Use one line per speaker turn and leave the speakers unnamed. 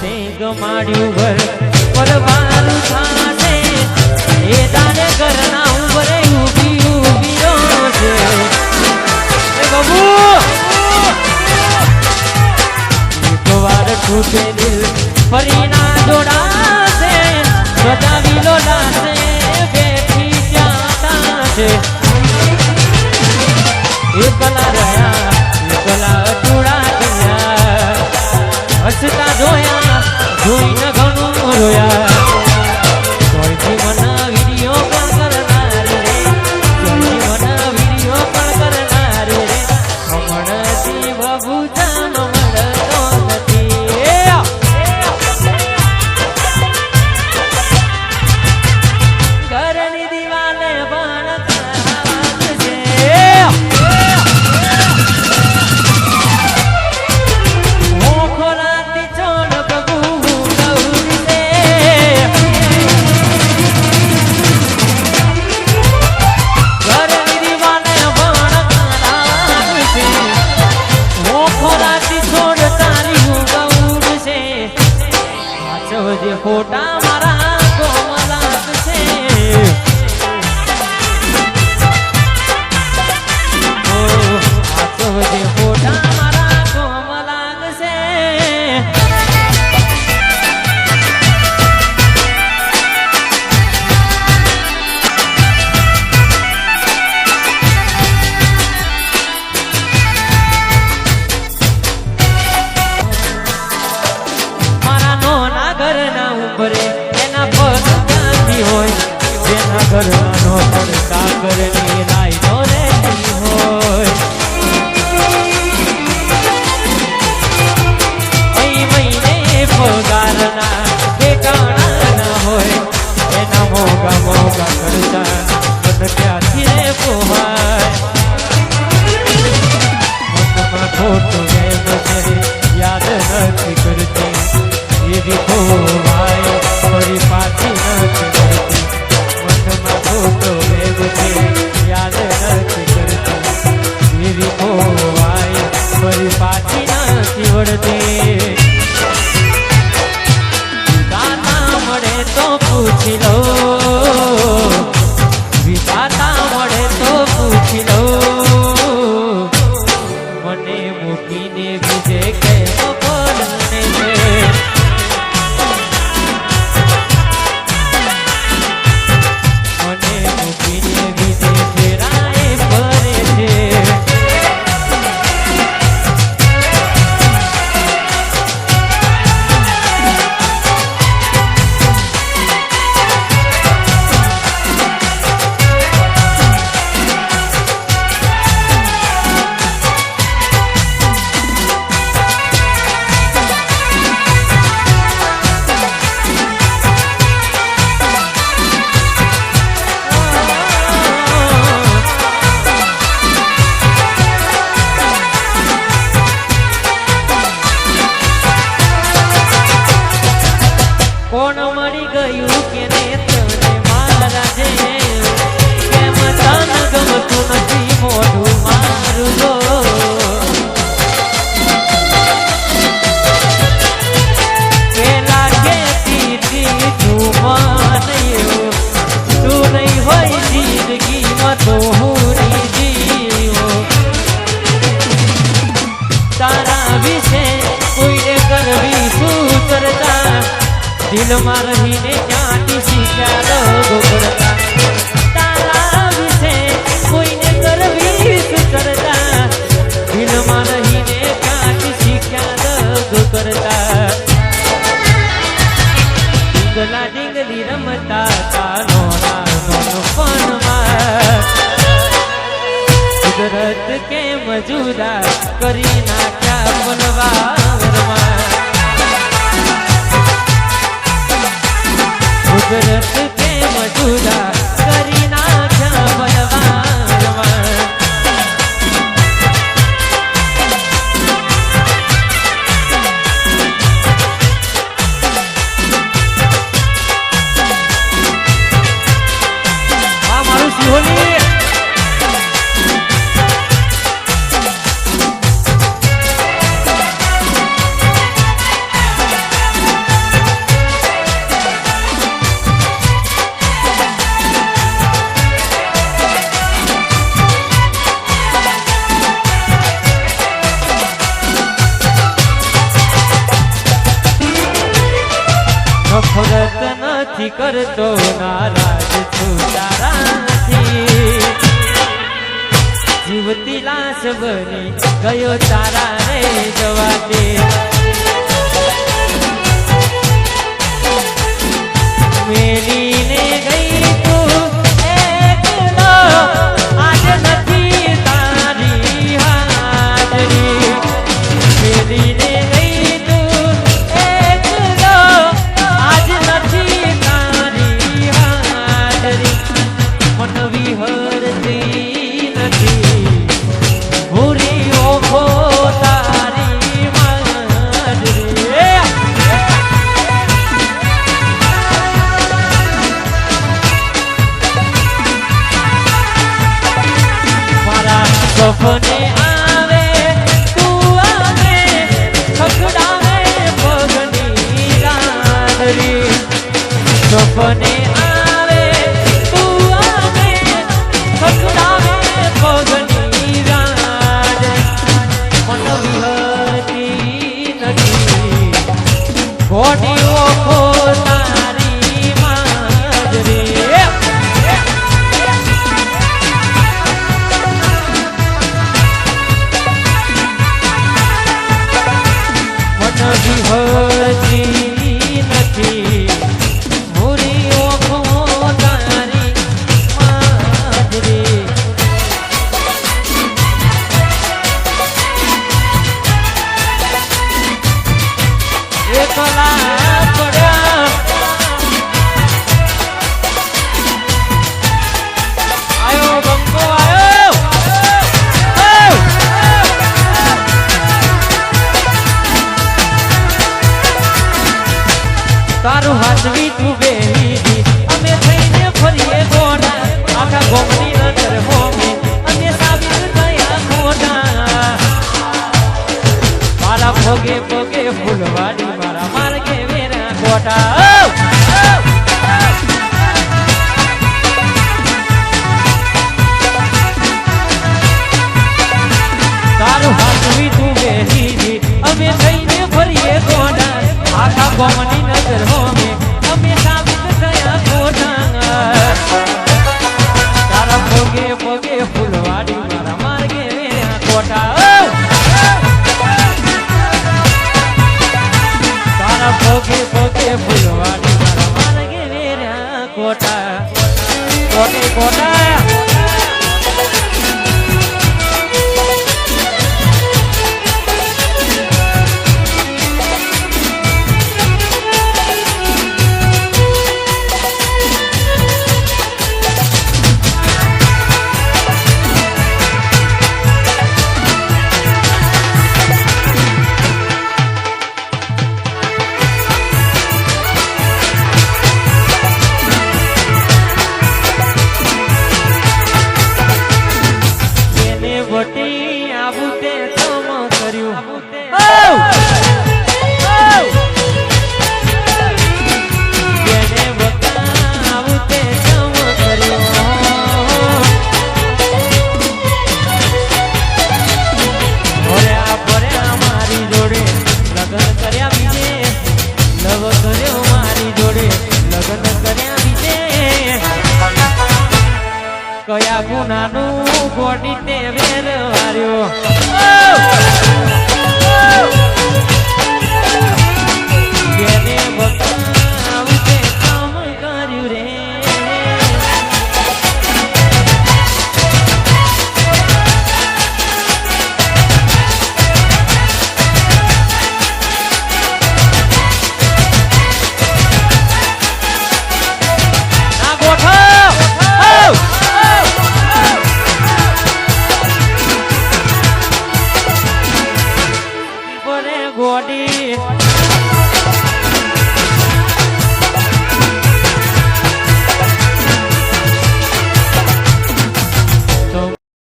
તે ગમાડ્યું ઘર. પરવારું થાશે એ તારે કરના ઉભરે ઊભી ઊભી છે એ બબુ! એકવાર છૂટે દિલ, ફરી ના દોડાશે. સજાવી લોડાશે બેઠી ત્યાં છે એ Jota. કરવી છે, કોઈને કરવી શું કરતા રહીને ક્યાંથી શીખ્યા ગોગળતા કોઈને કરવી સૂતરતા દિલમાં રહીને ક્યાંથી શીખ્યા ગોગળતા ડીંગલા રમતા તાનો રાનો કુદરત કેમ જુદા કરી નાખ? બોલવા ફરત નથી કરતો, નારાજ છું તારા નથી જીવતી લાશ બની ગયો તારા રે જવા દે. Azul ફૂલવાડી મારા માર્ગે વેરા કોટા તારું હાથ તું બેસી અમે થઈને ફરીએ કોડા આખા ગોમન છે પોતે ફૂલવાડી કોટા કોટા કયા ગુનાનું ગોડી તે વેર વાર્યો